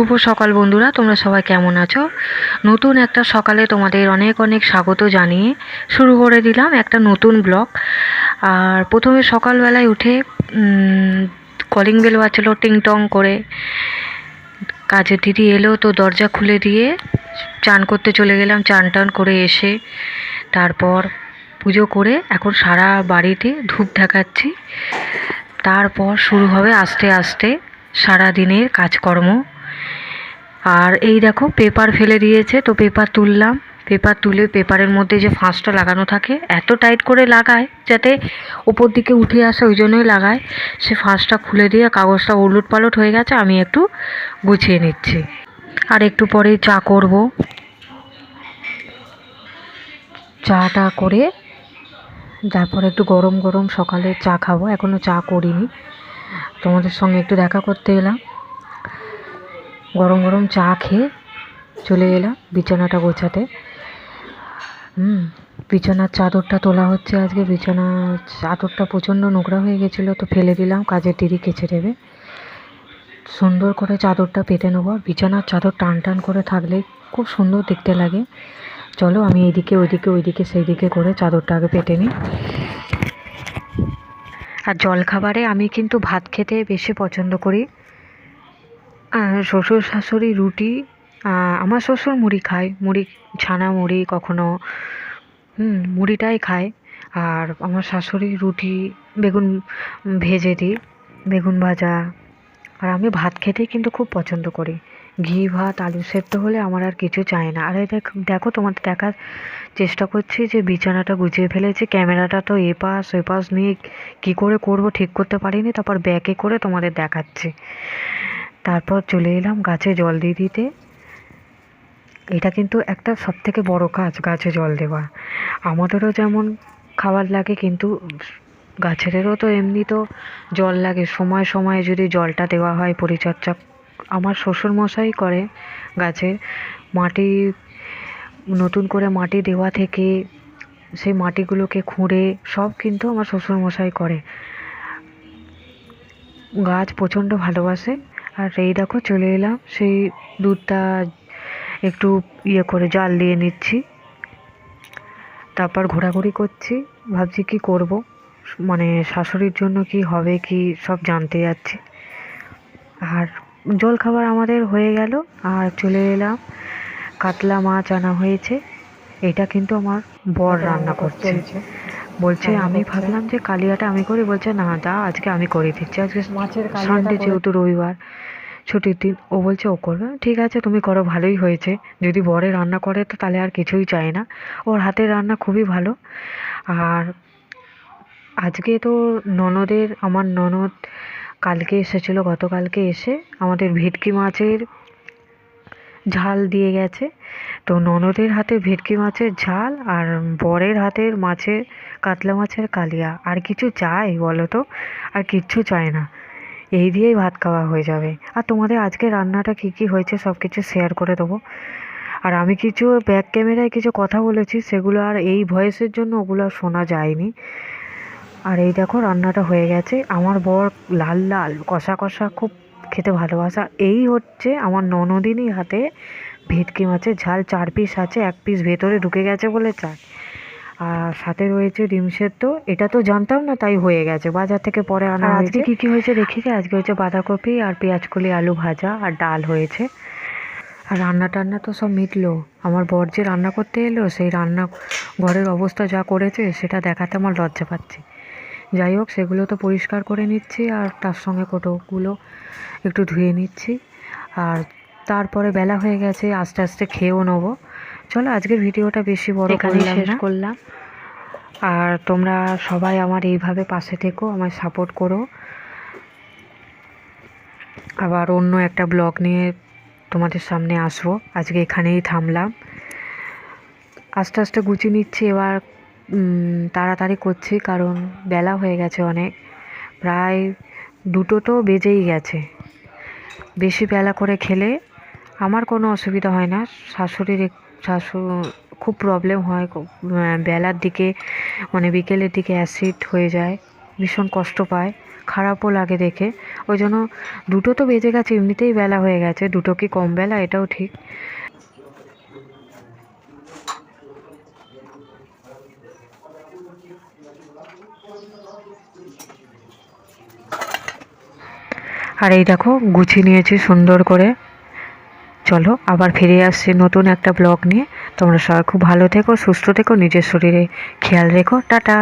শুভ সকাল বন্ধুরা, তোমরা সবাই কেমন আছো? নতুন একটা সকালে তোমাদের অনেক অনেক স্বাগত জানিয়ে শুরু করে দিলাম একটা নতুন ব্লগ। আর প্রথমে সকালবেলায় উঠে কলিং বেল বাজছিল টিং টং করে। কাজের দিদি এলো তো দরজা খুলে দিয়ে চান করতে চলে গেলাম চান টান করে এসে তারপর পুজো করে এখন সারা বাড়িতে ধূপ দেখাচ্ছি। তারপর শুরু হবে আস্তে আস্তে সারা দিনের কাজকর্ম। আর এই দেখো পেপার ফেলে দিয়েছে, তো পেপার তুললাম। পেপার তুলে পেপারের মধ্যে যে ফাঁসটা লাগানো থাকে, এত টাইট করে লাগায় যাতে ওপর দিকে উঠে আসে, ওই জন্যই লাগায়। সে ফাঁসটা খুলে দিয়ে কাগজটা উলট পালট হয়ে গেছে, আমি একটু গুছিয়ে নিচ্ছি। আর একটু পরে চা করব। চাটা করে তারপর একটু গরম গরম সকালে চা খাব এখনও চা করিনি। তোমাদের সঙ্গে একটু দেখা করতে এলাম। গরম গরম চা খেয়ে চলে এলাম বিছানাটা গোছাতে। হুম, বিছানার চাদরটা তোলা হচ্ছে আজকে। বিছানার চাদরটা প্রচণ্ড নোংরা হয়ে গেছিল, তো ফেলে দিলাম, কাজের দিদি কেচে দেবে। সুন্দর করে চাদরটা পেতে নেব। বিছানার চাদর টান টান করে থাকলে খুব সুন্দর দেখতে লাগে। চলো আমি এইদিকে, ওইদিকে ওইদিকে সেই দিকে করে চাদরটা আগে পেতে নিই। আর জলখাবারে আমি কিন্তু ভাত খেতে বেশি পছন্দ করি। শ্বশুর শাশুড়ি রুটি আমার শ্বশুর মুড়ি খায়। মুড়ি, ছানা মুড়ি কখনো, হুম, মুড়িটাই খায়। আর আমার শাশুড়ি রুটি, বেগুন ভেজে দিই, বেগুন ভাজা। আর আমি ভাত খেতেই কিন্তু খুব পছন্দ করি। ঘি, ভাত, আলু সেদ্ধ হলে আমার আর কিছু চাই না। আর এই দেখ- তোমাদের দেখার চেষ্টা করছি যে বিছানাটা গুছিয়ে ফেলেছি, ক্যামেরাটা তো এপাশ ওপাশ নিয়ে কী করে করব ঠিক করতে পারিনি, তারপর ব্যাকে করে তোমাদের দেখাচ্ছি। তারপর চলে এলাম গাছে জল দিয়ে দিতে। এটা কিন্তু একটা সব থেকে বড় কাজ, গাছে জল দেওয়া। আমাদেরও যেমন খাবার লাগে, কিন্তু গাছেদেরও তো এমনি তো জল লাগে। সময় সময়ে যদি জলটা দেওয়া হয় পরিচর্যা, আমার শ্বশুর মশাই করে গাছে মাটি, নতুন করে মাটি দেওয়া থেকে সেই মাটিগুলোকে খুঁড়ে সব কিন্তু আমার শ্বশুর মশাই করে। গাছ প্রচণ্ড ভালোবাসে। আর এই দেখো চলে এলাম সেই দুধটা একটু ইয়ে করে জাল দিয়ে নিচ্ছি। তারপর ঘোরাঘুরি করছি ভাবছি কি করব মানে শাশুড়ির জন্য কি হবে কি সব জানতে যাচ্ছি। আর জল খাবার আমাদের হয়ে গেল আর চলে এলাম কাতলা মাছ আনা হয়েছে এটা কিন্তু আমার বর রান্না করছে। বলছে আমি ভাবলাম যে কালিয়াটা আমি করি বলছে না দা আজকে আমি করে দিচ্ছি আজকে সানডে যেহেতু রবিবার। ছুটির দিন। ও বলছে, ও করবে? ঠিক আছে, তুমি করো, ভালোই হয়েছে। যদি বরে রান্না করে, তো তাহলে আর কিছুই চাই না। ওর হাতের রান্না খুবই ভালো। আর আজকে তো ননদের, আমার ননদ কালকে এসেছিল, গতকালকে এসে আমাদের ভেটকি মাছের ঝাল দিয়ে গেছে। তো ননদের হাতে ভেটকি মাছের ঝাল আর বরের হাতের মাছের কাতলা মাছের কালিয়া। আর কিছু চাই বলো তো? আর কিচ্ছু চায় না। এই দিয়েই ভাত খাওয়া হয়ে যাবে। আর তোমাদের আজকে রান্নাটা কী কী হয়েছে সব কিছু শেয়ার করে দেবো। আর আমি কিছু ব্যাক ক্যামেরায় কিছু কথা বলেছি, সেগুলো আর এই ভয়েসের জন্য ওগুলো শোনা যায়নি। আর এই দেখো রান্নাটা হয়ে গেছে। আমার বর লাল লাল, কষা কষা, খুব খেতে ভালোবাসা। এই হচ্ছে আমার ননদিনী হাতে ভেটকি মাছের ঝাল, চার পিস আছে, এক পিস ভেতরে ঢুকে গেছে বলে চার আর সাথে রয়েছে ডিম সেদ্ধ। এটা তো জানতাম না তাই হয়ে গেছে। বাজার থেকে পরে আনা আজকে কি কি হয়েছে দেখি আজকে হয়েছে বাঁধাকপি আর পেঁয়াজকলি আলু ভাজা আর ডাল হয়েছে। আর রান্না টান্না তো সব মিটলো। আমার বর যে রান্না করতে এলো সেই রান্না ঘরের অবস্থা যা করেছে সেটা দেখাতে আমার লজ্জা পাচ্ছি। যাই হোক সেগুলো তো পরিষ্কার করে নিচ্ছি আর তার সঙ্গে কোটোগুলো একটু ধুয়ে নিচ্ছি। আর তারপরে বেলা হয়ে গেছে আস্তে আস্তে খেয়েও নেব। চলো আজকের ভিডিওটা বেশি বড় শেষ করলাম। আর তোমরা সবাই আমার এইভাবে পাশে থেকো আমায় সাপোর্ট করো। আবার অন্য একটা ব্লগ নিয়ে তোমাদের সামনে আসব। আজকে এখানেই থামলাম। আস্তে আস্তে গুছিয়ে নিচ্ছি এবার তাড়াতাড়ি করছি কারণ বেলা হয়ে গেছে অনেক। প্রায় দুটো তো বেজেই গেছে। বেশি বেলা করে খেলে আমার কোনো অসুবিধা হয় না। শাশুড়ির শাশু খুব প্রবলেম হয় বেলার দিকে মানে বিকেলের দিকে অ্যাসিড হয়ে যায়, ভীষণ কষ্ট পায়, খারাপও লাগে দেখে। ওই জন্য দুটো তো বেজে গেছে, এমনিতেই বেলা হয়ে গেছে, দুটো কি কম বেলা? এটাও ঠিক। আর এই দেখো, গুছিয়ে নিয়েছি সুন্দর করে। চলো, আবার ফিরে আসছি নতুন একটা ব্লগ নিয়ে। তোমরা সবাই খুব ভালো থেকো, সুস্থ থেকো, নিজের শরীরে খেয়াল রেখো। টাটা!